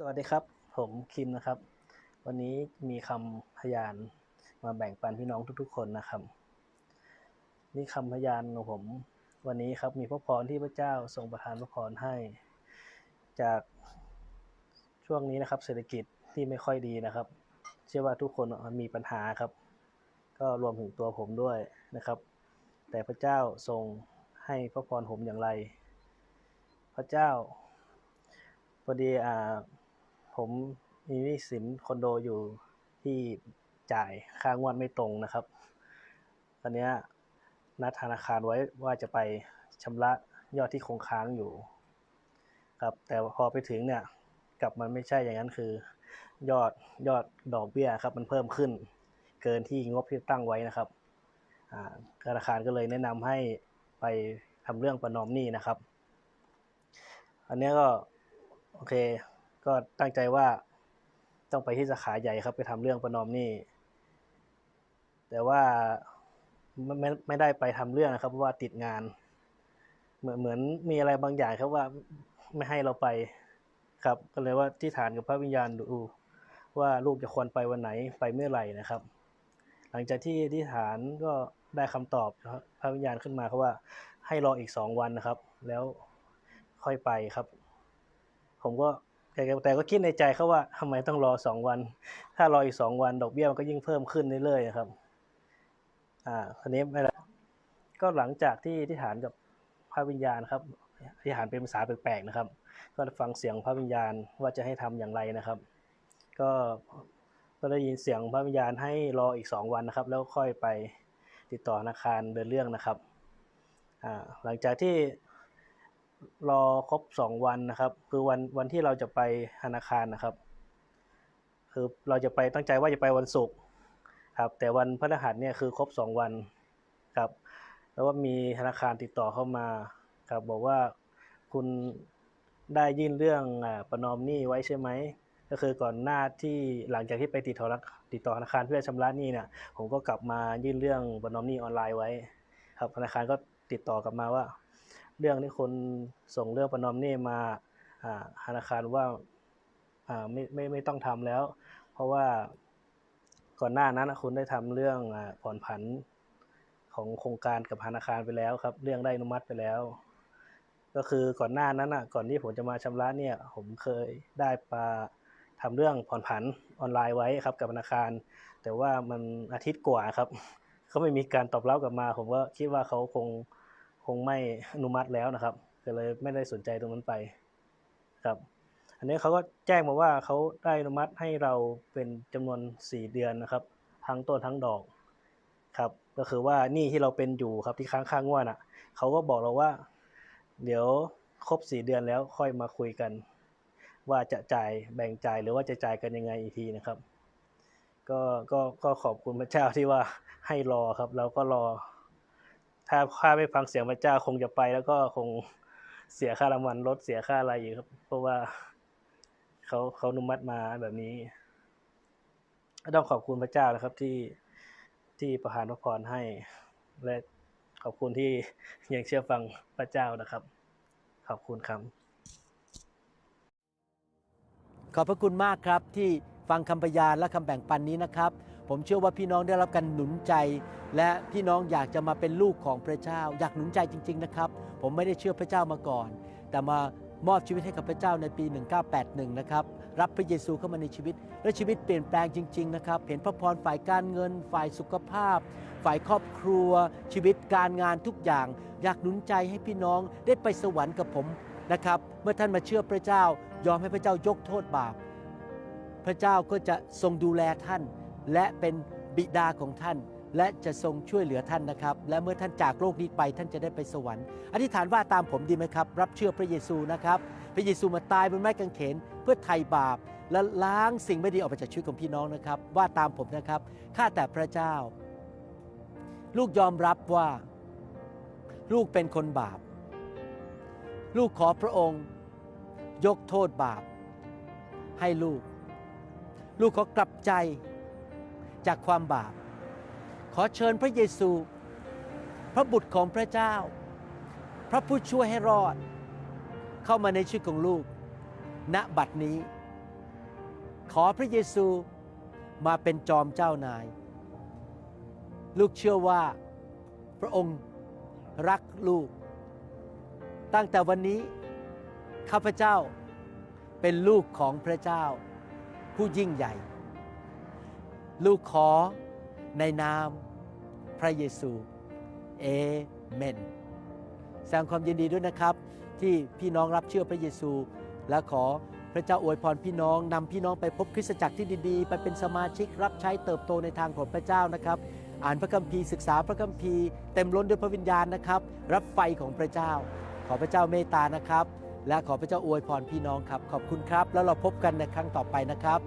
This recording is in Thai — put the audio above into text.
สวัสดีครับ ผมคิมนะครับ วันนี้มีคำพยานมาแบ่งปันพี่น้องทุกๆ คนนะครับ นี่คำพยานของผม วันนี้ครับมีพระพรที่พระเจ้าทรงประทานพระพรให้ จากช่วงนี้นะครับ เศรษฐกิจที่ไม่ค่อยดีนะครับ เชื่อว่าทุกคนมีปัญหาครับ ก็รวมถึงตัวผมด้วยนะครับ แต่พระเจ้าทรงให้พระพรผมอย่างไร พระเจ้าพอดีอ่า ผมมีหนี้สินคอนโดอยู่ที่จ่ายค่างวดไม่ตรงนะครับตอนเนี้ยนัดธนาคารไว้ว่าจะไปชำระยอดที่คงค้างอยู่ ครับ แต่พอไปถึงเนี่ย กลับมันไม่ใช่อย่างนั้นคือ ยอดยอดดอกเบี้ยครับ มันเพิ่มขึ้น เกินที่งบที่ตั้งไว้นะครับธนาคารก็เลยแนะนำให้ไปทำเรื่องประนอมหนี้นะครับ อันเนี้ยก็ โอเค ก็ตั้งใจว่าต้องไปที่สาขาใหญ่ครับ ไปทำเรื่องประนอมหนี้แต่ว่าไม่ไม่ไม่ได้ไปทำเรื่องนะครับเพราะว่าติดงาน เหมือนเหมือนมีอะไรบางอย่างครับว่าไม่ให้เราไปครับ ก็เลยว่าที่ฐานกับพระวิญญาณดูว่าลูกจะควรไปวันไหนไปเมื่อไหร่นะครับ หลังจากที่ที่ฐานก็ได้คำตอบพระวิญญาณขึ้นมาเขาว่าให้รออีกสองวันนะครับ แล้วค่อยไปครับ ผมก็ แต่แต่ก็คิดในใจเขาว่าทำไมต้องรอสองวัน ถ้ารออีกสองวัน ดอกเบี้ยมันก็ยิ่งเพิ่มขึ้นเรื่อยๆครับ อ่าทีนี้ไม่ละก็หลังจากที่ที่ฐานกับพระวิญญาณครับที่ฐานเป็นภาษาแปลกๆนะครับ ก็ฟังเสียงพระวิญญาณว่าจะให้ทำอย่างไรนะครับ ก็ก็ได้ยินเสียงพระวิญญาณให้รออีกสองวันนะครับ แล้วค่อยไปติดต่อธนาคารเดินเรื่องนะครับอ่าหลังจากที่ รอครบสองวันนะครับ คือวันวันที่เราจะไปธนาคารนะครับ คือเราจะไปตั้งใจว่าจะไปวันศุกร์ครับ แต่วันพฤหัสเนี่ยคือครบสองวันครับ แล้วว่ามีธนาคารติดต่อเข้ามาครับ บอกว่าคุณได้ยื่นเรื่องประนอมหนี้ไว้ใช่ไหมก็คือก่อนหน้าที่หลังจากที่ไปติดต่อติดต่อธนาคารเพื่อชำระหนี้เนี่ยผมก็กลับมายื่นเรื่องประนอมหนี้ออนไลน์ไว้ ครับธนาคารก็ติดต่อกลับมาว่า เรื่องที่คุณส่งเรื่องประนอมหนี้มาธนาคารว่าอ่าไม่ไม่ไม่ต้องทำแล้ว เพราะว่าก่อนหน้านั้นคุณได้ทำเรื่องผ่อนผันของโครงการกับธนาคารไปแล้วครับ เรื่องได้อนุมัติไปแล้ว ก็คือก่อนหน้านั้นอะก่อนที่ผมจะมาชำระเนี่ย ผมเคยได้ปาทำเรื่องผ่อนผันออนไลน์ไว้ครับกับธนาคาร แต่ว่ามันอาทิตย์กว่าครับ เขาไม่มีการตอบรับกลับมา ผมก็คิดว่าเขาคง งไม่อนุมัติแล้วนะครับก็เลยไม่ได้สนใจตรงนั้นไปครับ อันนี้เขาก็แจ้งมาว่าเขาได้อนุมัติให้เราเป็นจำนวน 4 เดือนนะครับ ทั้งต้นทั้งดอกครับก็คือว่านี้ที่เราเป็นอยู่ครับที่ค้างค่างวดอะเขาก็บอกเราว่า เดี๋ยวครบ 4 เดือนแล้วค่อยมาคุยกัน ว่าจะจ่ายแบ่งจ่ายหรือว่าจะจ่ายกันยังไงอีกทีนะครับ ก็ก็ก็ขอบคุณพระเจ้าที่ว่าให้รอครับ เราก็รอ ถ้าถ้าไม่ฟังเสียงพระเจ้าคงจะไป แล้วก็คงเสียค่าน้ำมันรถเสียค่าอะไรอยู่ครับ เพราะว่าเขาเขาอนุมัติมาแบบนี้ต้องขอบคุณพระเจ้านะครับที่ที่ประทานพระพรให้ และขอบคุณที่ยังเชื่อฟังพระเจ้านะครับ ขอบคุณครับขอบพระคุณมากครับที่ฟังคำพยานและคำแบ่งปันนี้นะครับ ผมเชื่อว่าพี่น้องได้รับการหนุนใจ และพี่น้องอยากจะมาเป็นลูกของพระเจ้า อยากหนุนใจจริง ๆนะครับ ผมไม่ได้เชื่อพระเจ้ามาก่อน แต่มามอบชีวิตให้กับพระเจ้าในปี 1981 นะครับ รับพระเยซูเข้ามาในชีวิต และชีวิตเปลี่ยนแปลงจริง ๆ นะครับ เห็นพระพรฝ่ายการเงิน ฝ่ายสุขภาพ ฝ่ายครอบครัว ชีวิตการงานทุกอย่าง อยากหนุนใจให้พี่น้องได้ไปสวรรค์กับผมนะครับ เมื่อท่านมาเชื่อพระเจ้า ยอมให้พระเจ้ายกโทษบาป พระเจ้าก็จะทรงดูแลท่าน และเป็นบิดาของท่าน และจะทรงช่วยเหลือท่านนะครับ และเมื่อท่านจากโลกนี้ไปท่านจะได้ไปสวรรค์ อธิษฐานว่าตามผมดีไหมครับ รับเชื่อพระเยซูนะครับ พระเยซูมาตายบนไม้กางเขนเพื่อไถ่บาป และล้างสิ่งไม่ดีออกไปจากชีวิตของพี่น้องนะครับ ว่าตามผมนะครับข้าแต่พระเจ้า ลูกยอมรับว่า ลูกเป็นคนบาป ลูกขอพระองค์ ยกโทษบาป ให้ลูก ลูกขอกลับใจ จากความบาป ขอเชิญพระเยซู พระบุตรของพระเจ้า พระผู้ช่วยให้รอด เข้ามาในชีวิตของลูก ณบัดนี้ ขอพระเยซูมาเป็นจอมเจ้านาย ลูกเชื่อว่าพระองค์รักลูก ตั้งแต่วันนี้ ข้าพเจ้าเป็นลูกของพระเจ้า ผู้ยิ่งใหญ่ ลูกขอในนามพระเยซูเอเมนแสดงความยินดีด้วยนะครับ ที่พี่น้องรับเชื่อพระเยซู และขอพระเจ้าอวยพรพี่น้องนำพี่น้องไปพบคริสตจักรที่ดีๆ ไปเป็นสมาชิกรับใช้เติบโตในทางของพระเจ้านะครับ อ่านพระคัมภีร์ศึกษาพระคัมภีร์เต็มล้นด้วยพระวิญญาณนะครับ รับไฟของพระเจ้า ขอพระเจ้าเมตตานะครับ และขอพระเจ้าอวยพรพี่น้องครับ ขอบคุณครับ แล้วเราพบกันในครั้งต่อไปนะครับ